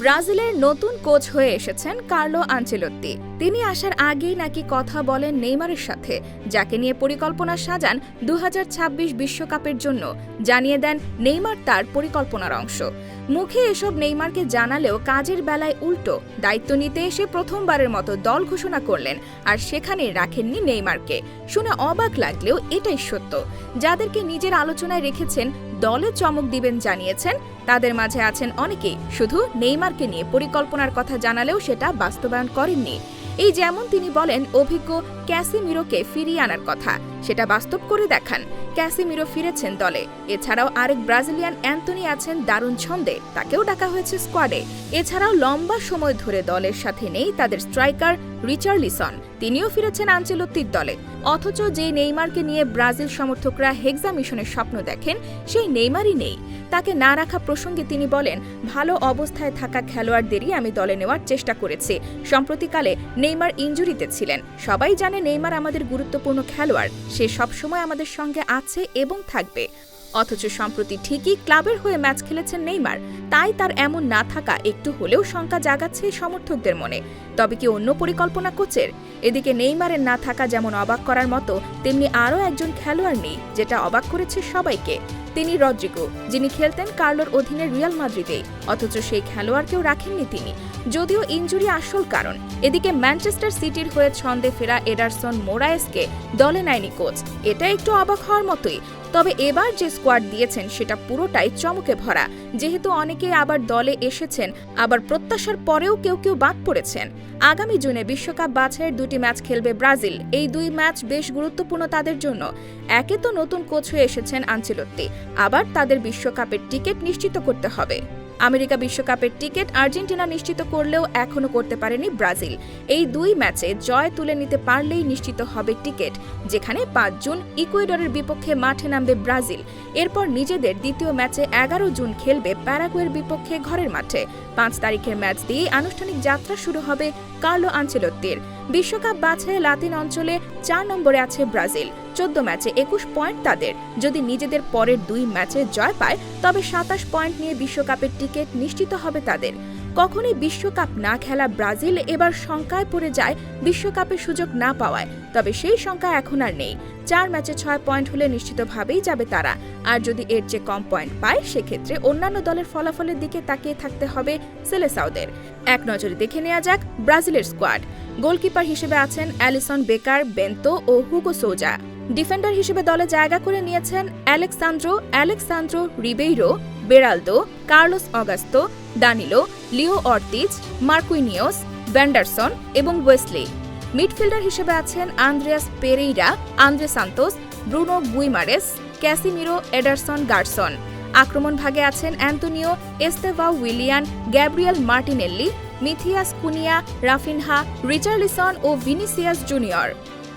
ব্রাজিলের নতুন কোচ হয়ে এসেছেন কার্লো আঞ্চেলত্তি তিনি আসার আগেই নাকি কথা বলেন নেইমারের সাথে, যাকে নিয়ে পরিকল্পনা সাজান দু বিশ্বকাপের জন্য, জানিয়ে দেন নেইমার তার পরিকল্পনার অংশ। মুখে এসব নেইমারকে জানালেও কাজের বেলায় উল্টো, দায়িত্ব নিতে এসে প্রথমবারের মতো দল ঘোষণা করলেন, আর সেখানে রাখেননি নেইমারকে। শুনে অবাক লাগলেও এটাই সত্য। যাদেরকে নিজের আলোচনায় রেখেছেন দলে চমক দিবেন জানিয়েছেন। তাদের মাঝে আছেন অনেকেই। শুধু নেইমারকে নিয়ে পরিকল্পনার কথা জানালেও সেটা বাস্তবায়ন করেননি। এই যেমন তিনি বলেন, অভিজ্ঞ ক্যাসিমিরোকে ফিরিয়ে আনার কথা। সেটা বাস্তব করে দেখান, ক্যাসিমিরো ফিরেছেন দলে। এছাড়াও আরেক ব্রাজিলিয়ান অ্যান্টনি আছেন, দারুণ ছন্দে। তাকেও ডাকা হয়েছে স্কোয়াডে। এছাড়াও লম্বা সময় ধরে দলের সাথে নেই তাদের স্ট্রাইকার রিচার্লিসন। তিনিও ফিরেছেন আঞ্চলত্তির দলে। অথচ যে নেইমারকে নিয়ে ব্রাজিল সমর্থকরা হেক্সা মিশনের স্বপ্ন দেখেন, সেই নেইমারই নেই। তাকে না রাখা প্রসঙ্গে তিনি বলেন, ভালো অবস্থায় থাকা খেলোয়াড়দেরই আমি দলে নেওয়ার চেষ্টা করেছি। সম্প্রতিকালে নেইমার ইঞ্জুরিতে ছিলেন। সবাই জানে নেইমার আমাদের গুরুত্বপূর্ণ খেলোয়াড়। সে সবসময় আমাদের সঙ্গে আছে এবং থাকবে। অথচ সম্প্রতি ঠিকই ক্লাবের হয়ে ম্যাচ খেলেছেন নেইমার। তাই তার এমন না থাকা একটু হলেও শঙ্কা জাগাচ্ছে সমর্থকদের মনে। তবে কি অন্য পরিকল্পনা কোচের? এদিকে নেইমারের না থাকা যেমন অবাক করার মতো, তেমনি আরও একজন খেলোয়াড় নেই, যেটা অবাক করেছে সবাইকে। তিনি রদ্রিগো, যিনি খেলতেন কার্লোর অধীনে রিয়াল মাদ্রিদে। অথচ সেই খেলোয়াড়কেও রাখেননি তিনি। যদিও ইঞ্জুরি আসল কারণ, এদিকে ম্যানচেস্টার সিটির হয়ে ছন্দে ফেরা এডারসন মোরায়েসকে দলে নেয়নি কোচ। এটা একটু অবাক হওয়ার মতোই। তবে এবার যে স্কোয়াড দিয়েছেন, সেটা পুরোটাই চমকে ভরা। যেহেতু অনেকে আবার দলে এসেছেন, আবার প্রত্যাশার পরেও কেউ কেউ বাদ পড়েছেন। আগামী জুনে বিশ্বকাপ বাছাইয়ের দুটি ম্যাচ খেলবে ব্রাজিল। এই দুই ম্যাচ বেশ গুরুত্বপূর্ণ তাদের জন্য। একে তো নতুন কোচ হয়ে এসেছেন আঞ্চলত্তি। আবার তাদের বিশ্বকাপের টিকিট নিশ্চিত করতে হবে। আমেরিকা বিশ্বকাপের টিকিট আর্জেন্টিনা নিশ্চিত করলেও এখনও করতে পারেনি ব্রাজিল। এই দুই ম্যাচে জয় তুলে নিতে পারলেই নিশ্চিত হবে টিকিট, যেখানে পাঁচ জুন ইকুয়েডরের বিপক্ষে মাঠে নামবে ব্রাজিল। এরপর নিজেদের দ্বিতীয় ম্যাচে এগারো জুন খেলবে প্যারাগুয়ের বিপক্ষে ঘরের মাঠে। পাঁচ তারিখের ম্যাচ দিয়ে আনুষ্ঠানিক যাত্রা শুরু হবে কার্লো আঞ্চেলত্তির বিশ্বকাপ বাছাই লাতিন অঞ্চলে চার নম্বরে আছে ব্রাজিল। চোদ্দ ম্যাচে একুশ পয়েন্ট তাদের। যদি নিজেদের পরের দুই ম্যাচে জয় পায়, তবে সাতাশ পয়েন্ট নিয়ে বিশ্বকাপের টিকিট নিশ্চিত হবে তাদের। কখনই বিশ্বকাপ না খেলা ব্রাজিল এবার শঙ্কায় পড়ে যায় বিশ্বকাপের সুযোগ না পাওয়ায়। তবে সেই শঙ্কা এখন আর নেই। চার ম্যাচে ছয় পয়েন্ট হলে নিশ্চিতভাবেই যাবে তারা। আর যদি এর চেয়ে কম পয়েন্ট পায়, সেক্ষেত্রে অন্যান্য দলের ফলাফলের দিকে তাকিয়ে থাকতে হবে সেলেসাউদের এক নজরে দেখে নেওয়া যাক ব্রাজিলের স্কোয়াড। গোলকিপার হিসেবে আছেন অ্যালিসন বেকার, বেন্তো ও হুগো সোজা। ডিফেন্ডার হিসেবে দলে জায়গা করে নিয়েছেন Alexsandro Alexsandro Ribeiro. Beraldo, Carlos Augusto, Danilo, Leo Ortiz, Marquinhos Vanderson এবং ওয়েসলি। মিডফিল্ডার হিসেবে আছেন Andreas Pereira, Andre Santos, Bruno Guimaraes, Casemiro Ederson Gerson. আক্রমণ ভাগে আছেন Antonio Estevao Willian, Gabriel Martinelli, Matheus Cunha, Raphinha, Richarlison ও Vinicius junior.